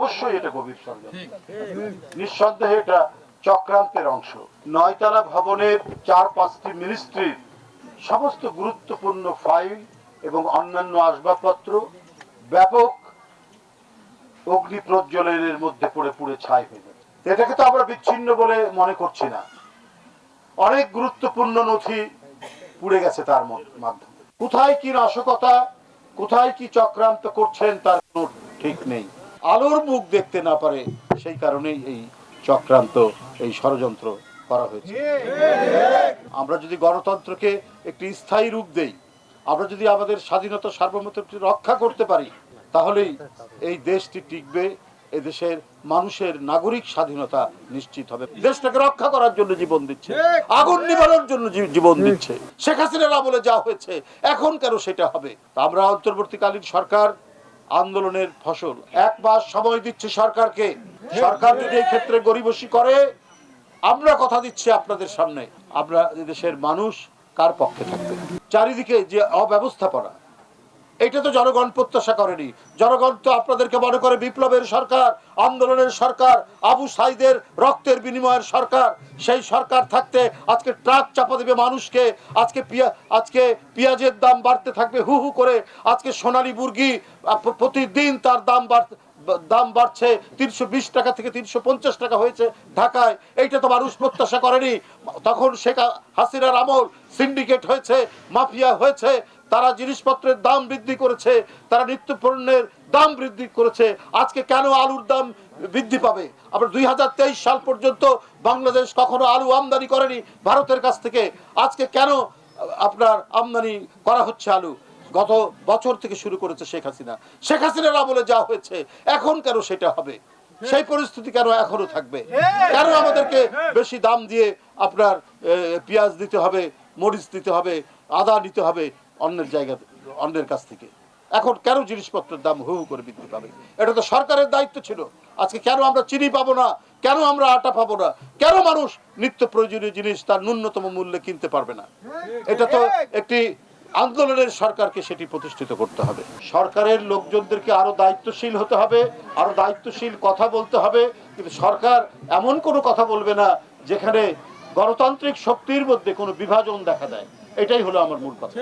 অবশ্যই এটা গভীর ষড়যন্ত্র নিঃসন্দেহে এটা চক্রান্তের অংশ। নয়তলা ভবনের চার পাঁচটি মিনিস্ট্রির সমস্ত গুরুত্বপূর্ণ ফাইল এবং অন্যান্য আসবাবপত্র ব্যাপক অগ্নি প্রজ্বলনের মধ্যে পড়ে পুড়ে ছাই হয়ে যাবে এটাকে তো আমরা বিচ্ছিন্ন বলে মনে করছি না। অনেক গুরুত্বপূর্ণ নথি পুড়ে গেছে তার মাধ্যমে। কোথায় কি নাশকতা কোথায় কি চক্রান্ত করছেন তার কোনো ঠিক নেই। আলোর মুখ দেখতে না পারে, সেই কারণেই এই চক্রান্ত, এই ষড়যন্ত্র করা হয়েছে। আমরা যদি গণতন্ত্রকে একটি স্থায়ী রূপ দেই, আমরা যদি আমাদের স্বাধীনতা, সার্বভৌমত্বকে রক্ষা করতে পারি, তাহলেই এই দেশটি টিকবে এদেশের মানুষের নাগরিক স্বাধীনতা নিশ্চিত হবে। দেশটাকে রক্ষা করার জন্য জীবন দিচ্ছে, আগুন নিবারণের জন্য জীবন দিচ্ছে। শেখ হাসিনার আমলে যা হয়েছে, এখন কেন সেটা হবে? আমরা অন্তর্বর্তীকালীন সরকার আন্দোলনের ফসল। এক মাস সময় দিচ্ছে সরকারকে। সরকার যদি এই ক্ষেত্রে গরিবসী করে, আমরা কথা দিচ্ছি আপনাদের সামনে। আমরা দেশের মানুষ কার পক্ষে থাকবে? চারিদিকে যে অব্যবস্থাপনা এটা তো জনগণ প্রত্যাশা করেনি। জনগণ তো আপনাদেরকে মনে করে বিপ্লবের সরকার, আন্দোলনের সরকার, আবু সাইদের রক্তের বিনিময়ের সরকার। সেই সরকার থাকতে আজকে ট্রাক চাপা দেবে মানুষকে, আজকে পিয়া, আজকে পেঁয়াজের দাম বাড়তে থাকবে হু হু করে। আজকে সোনালী মুরগি প্রতিদিন তার দাম বাড়তে দাম বাড়ছে তিনশো বিশ টাকা থেকে তিনশো পঞ্চাশ টাকা হয়েছে ঢাকায়। এইটা তো মানুষ প্রত্যাশা করেনি। তখন শেখ হাসিনার আমল সিন্ডিকেট হয়েছে, মাফিয়া হয়েছে। তারা জিনিসপত্রের দাম বৃদ্ধি করেছে, তারা নিত্য পণ্যের দাম বৃদ্ধি করেছে। আজকে কেন আলুর দাম বৃদ্ধি পাবে? আমরা দুই সাল পর্যন্ত বাংলাদেশ কখনো আলু আমদানি করেনি ভারতের কাছ থেকে। আজকে কেন আপনার আমদানি করা হচ্ছে আলু? গত বছর থেকে শুরু করেছে শেখ হাসিনা। শেখ হাসিনার আমলে যা হয়েছে, এখন কেন সেটা হবে? সেই পরিস্থিতি কেন এখনও থাকবে? কেন আমাদেরকে বেশি দাম দিয়ে আপনার পেঁয়াজ দিতে হবে, মরিচ দিতে হবে, আদা নিতে হবে? অন্যের জায়গা, অন্যের কাছ থেকে। এখন কেন জিনিসপত্রের দাম হু করে বৃদ্ধি পাবে? এটা তো সরকারের দায়িত্ব ছিল। আজকে কেন আমরা চিনি পাবো না? কেন আমরা আটা পাবো না? কেন মানুষ নিত্য প্রয়োজনীয় জিনিস তার ন্যূনতম মূল্যে কিনতে পারবে না? এটা তো একটি আন্দোলনের সরকারকে সেটি প্রতিষ্ঠিত করতে হবে। সরকারের লোকজনদেরকে আরও দায়িত্বশীল হতে হবে, আরও দায়িত্বশীল কথা বলতে হবে। কিন্তু সরকার এমন কোনো কথা বলবে না যেখানে গণতান্ত্রিক শক্তির মধ্যে কোনো বিভাজন দেখা দেয়। এটাই হলো আমার মূল কথা।